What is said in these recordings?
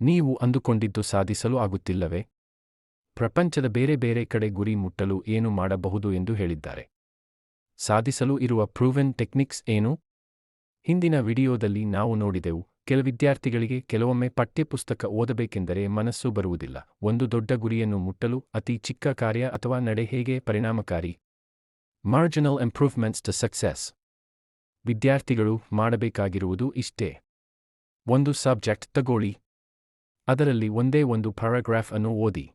ನೀವು ಅಂದುಕೊಂಡಿದ್ದು ಸಾಧಿಸಲು ಆಗುತ್ತಿಲ್ಲವೇ? ಪ್ರಪಂಚದ ಬೇರೆ ಬೇರೆ ಕಡೆ ಗುರಿ ಮುಟ್ಟಲು ಏನು ಮಾಡಬಹುದು ಎಂದು ಹೇಳಿದ್ದಾರೆ. ಸಾಧಿಸಲು ಇರುವ ಪ್ರೂವೆನ್ ಟೆಕ್ನಿಕ್ಸ್ ಏನು? ಹಿಂದಿನ ವಿಡಿಯೋದಲ್ಲಿ ನಾವು ನೋಡಿದೆವು, ಕೆಲ ವಿದ್ಯಾರ್ಥಿಗಳಿಗೆ ಕೆಲವೊಮ್ಮೆ ಪಠ್ಯಪುಸ್ತಕ ಓದಬೇಕೆಂದರೆ ಮನಸ್ಸು ಬರುವುದಿಲ್ಲ. ಒಂದು ದೊಡ್ಡ ಗುರಿಯನ್ನು ಮುಟ್ಟಲು ಅತಿ ಚಿಕ್ಕ ಕಾರ್ಯ ಅಥವಾ ನಡೆ ಹೇಗೆ ಪರಿಣಾಮಕಾರಿ? ಮಾರ್ಜಿನಲ್ ಇಂಪ್ರೂವ್ಮೆಂಟ್ಸ್ ಟು ಸಕ್ಸೆಸ್ ವಿದ್ಯಾರ್ಥಿಗಳು ಮಾಡಬೇಕಾಗಿರುವುದು ಇಷ್ಟೇ. ಒಂದು ಸಬ್ಜೆಕ್ಟ್ ತಗೋಳಿ ಅದರಲ್ಲಿ ಒಂದೇ ಒಂದು ಪ್ಯಾರಾಗ್ರಾಫ್ ಅನ್ನು ಓದಿ.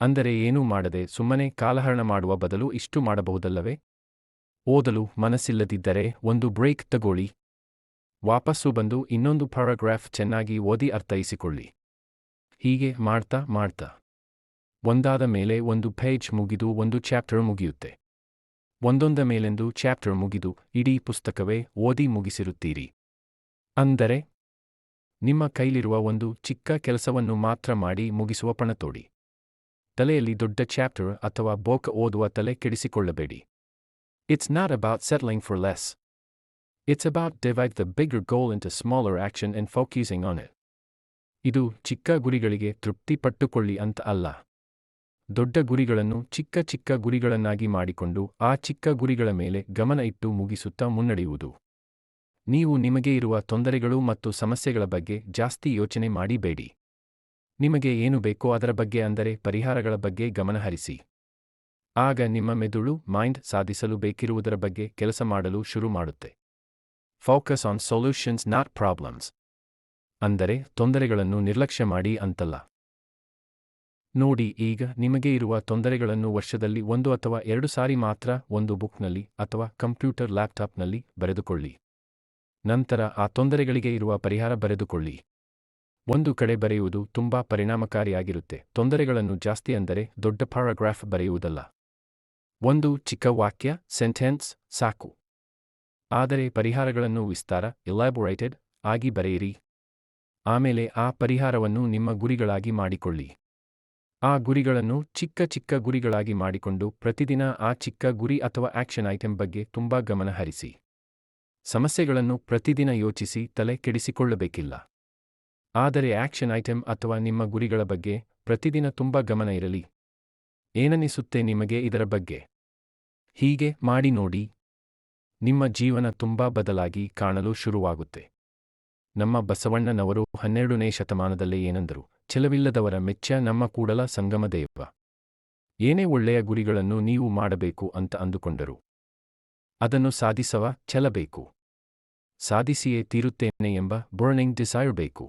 ಅಂದರೆ ಏನೂ ಮಾಡದೆ ಸುಮ್ಮನೆ ಕಾಲಹರಣ ಮಾಡುವ ಬದಲು ಇಷ್ಟು ಮಾಡಬಹುದಲ್ಲವೇ? ಓದಲು ಮನಸ್ಸಿಲ್ಲದಿದ್ದರೆ ಒಂದು ಬ್ರೇಕ್ ತಗೊಳ್ಳಿ. ವಾಪಸ್ಸು ಬಂದು ಇನ್ನೊಂದು ಪ್ಯಾರಾಗ್ರಾಫ್ ಚೆನ್ನಾಗಿ ಓದಿ ಅರ್ಥೈಸಿಕೊಳ್ಳಿ. ಹೀಗೆ ಮಾಡ್ತಾ ಮಾಡ್ತಾ. ಒಂದಾದ ಮೇಲೆ ಒಂದು ಪೇಜ್ ಮುಗಿದು ಒಂದು ಚಾಪ್ಟರ್ ಮುಗಿಯುತ್ತೆ. ಒಂದೊಂದ ಮೇಲೆಂದು ಚಾಪ್ಟರ್ ಮುಗಿದು ಇಡೀ ಪುಸ್ತಕವೇ ಓದಿ ಮುಗಿಸಿರುತ್ತೀರಿ. ಅಂದರೆ ನಿಮ್ಮ ಕೈಲಿರುವ ಒಂದು ಚಿಕ್ಕ ಕೆಲಸವನ್ನು ಮಾತ್ರ ಮಾಡಿ ಮುಗಿಸುವ ಪಣತೋಡಿ ತಲೆಯಲ್ಲಿ ದೊಡ್ಡ ಚಾಪ್ಟರ್ ಅಥವಾ ಬೋಕ್ ಓದುವ ತಲೆ ಕೆಡಿಸಿಕೊಳ್ಳಬೇಡಿ. It's not about settling for less it's about divide the big goal into smaller action and focusing on it ಇದು ಚಿಕ್ಕ ಗುರಿಗಳಿಗೆ ತೃಪ್ತಿ ಪಟ್ಟುಕೊಳ್ಳಿ ಅಂತ ಅಲ್ಲ. ದೊಡ್ಡ ಗುರಿಗಳನ್ನು ಚಿಕ್ಕ ಚಿಕ್ಕ ಗುರಿಗಳನ್ನಾಗಿ ಮಾಡಿಕೊಂಡು ಆ ಚಿಕ್ಕ ಗುರಿಗಳ ಮೇಲೆ ಗಮನ ಇಟ್ಟು ಮುಗಿಸುತ್ತಾ ಮುನ್ನಡೆಯುವುದು. ನೀವು ನಿಮಗೆ ಇರುವ ತೊಂದರೆಗಳು ಮತ್ತು ಸಮಸ್ಯೆಗಳ ಬಗ್ಗೆ ಜಾಸ್ತಿ ಯೋಚನೆ ಮಾಡಿಬೇಡಿ. ನಿಮಗೆ ಏನು ಬೇಕೋ ಅದರ ಬಗ್ಗೆ ಅಂದರೆ ಪರಿಹಾರಗಳ ಬಗ್ಗೆ ಗಮನಹರಿಸಿ. ಆಗ ನಿಮ್ಮ ಮೆದುಳು ಮೈಂಡ್ ಸಾಧಿಸಲು ಬೇಕಿರುವುದರ ಬಗ್ಗೆ ಕೆಲಸ ಮಾಡಲು ಶುರು ಮಾಡುತ್ತೆ. Focus on solutions not problems ಅಂದರೆ ತೊಂದರೆಗಳನ್ನು ನಿರ್ಲಕ್ಷ್ಯ ಮಾಡಿ ಅಂತಲ್ಲ. ನೋಡಿ, ಈಗ ನಿಮಗೆ ಇರುವ ತೊಂದರೆಗಳನ್ನು ವರ್ಷದಲ್ಲಿ ಒಂದು ಅಥವಾ ಎರಡು ಸಾರಿ ಮಾತ್ರ ಒಂದು ಬುಕ್ನಲ್ಲಿ ಅಥವಾ ಕಂಪ್ಯೂಟರ್ ಲ್ಯಾಪ್ಟಾಪ್ನಲ್ಲಿ ಬರೆದುಕೊಳ್ಳಿ. ನಂತರ ಆ ತೊಂದರೆಗಳಿಗೆ ಇರುವ ಪರಿಹಾರ ಬರೆದುಕೊಳ್ಳಿ. ಒಂದು ಕಡೆ ಬರೆಯುವುದು ತುಂಬಾ ಪರಿಣಾಮಕಾರಿಯಾಗಿರುತ್ತೆ. ತೊಂದರೆಗಳನ್ನು ಜಾಸ್ತಿ ಅಂದರೆ ದೊಡ್ಡ ಪ್ಯಾರಾಗ್ರಾಫ್ ಬರೆಯುವುದಲ್ಲ. ಒಂದು ಚಿಕ್ಕ ವಾಕ್ಯ ಸೆಂಟೆನ್ಸ್ ಸಾಕು. ಆದರೆ ಪರಿಹಾರಗಳನ್ನು ವಿಸ್ತಾರ ಎಲಾಬೊರೇಟೆಡ್ ಆಗಿ ಬರೆಯಿರಿ. ಆಮೇಲೆ ಆ ಪರಿಹಾರವನ್ನು ನಿಮ್ಮ ಗುರಿಗಳಾಗಿ ಮಾಡಿಕೊಳ್ಳಿ. ಆ ಗುರಿಗಳನ್ನು ಚಿಕ್ಕ ಚಿಕ್ಕ ಗುರಿಗಳಾಗಿ ಮಾಡಿಕೊಂಡು ಪ್ರತಿದಿನ ಆ ಚಿಕ್ಕ ಗುರಿ ಅಥವಾ ಆಕ್ಷನ್ ಐಟಂ ಬಗ್ಗೆ ತುಂಬಾ ಗಮನ ಹರಿಸಿ ಸಮಸ್ಯೆಗಳನ್ನು ಪ್ರತಿದಿನ ಯೋಚಿಸಿ ತಲೆ ಕೆಡಿಸಿಕೊಳ್ಳಬೇಕಿಲ್ಲ. ಆದರೆ ಆಕ್ಷನ್ ಐಟಂ ಅಥವಾ ನಿಮ್ಮ ಗುರಿಗಳ ಬಗ್ಗೆ ಪ್ರತಿದಿನ ತುಂಬ ಗಮನ ಇರಲಿ. ಏನನಿಸುತ್ತೆ ನಿಮಗೆ ಇದರ ಬಗ್ಗೆ? ಹೀಗೆ ಮಾಡಿ ನೋಡಿ. ನಿಮ್ಮ ಜೀವನ ತುಂಬಾ ಬದಲಾಗಿ ಕಾಣಲು ಶುರುವಾಗುತ್ತೆ. ನಮ್ಮ ಬಸವಣ್ಣನವರು ಹನ್ನೆರಡನೇ ಶತಮಾನದಲ್ಲೇ ಏನೆಂದರು ಚೆಲವಿಲ್ಲದವರ ಮೆಚ್ಚ ನಮ್ಮ ಕೂಡಲ ಸಂಗಮದೇವ ಏನೇ ಒಳ್ಳೆಯ ಗುರಿಗಳನ್ನು ನೀವು ಮಾಡಬೇಕು ಅಂತ ಅಂದುಕೊಂಡರು. ಅದನ್ನು ಸಾಧಿಸವ ಛಲಬೇಕು. ಸಾಧಿಸಿಯೇ ತೀರುತ್ತೇನೆ ಎಂಬ ಬರ್ನಿಂಗ್ ಡಿಸೈರ್ ಬೇಕು.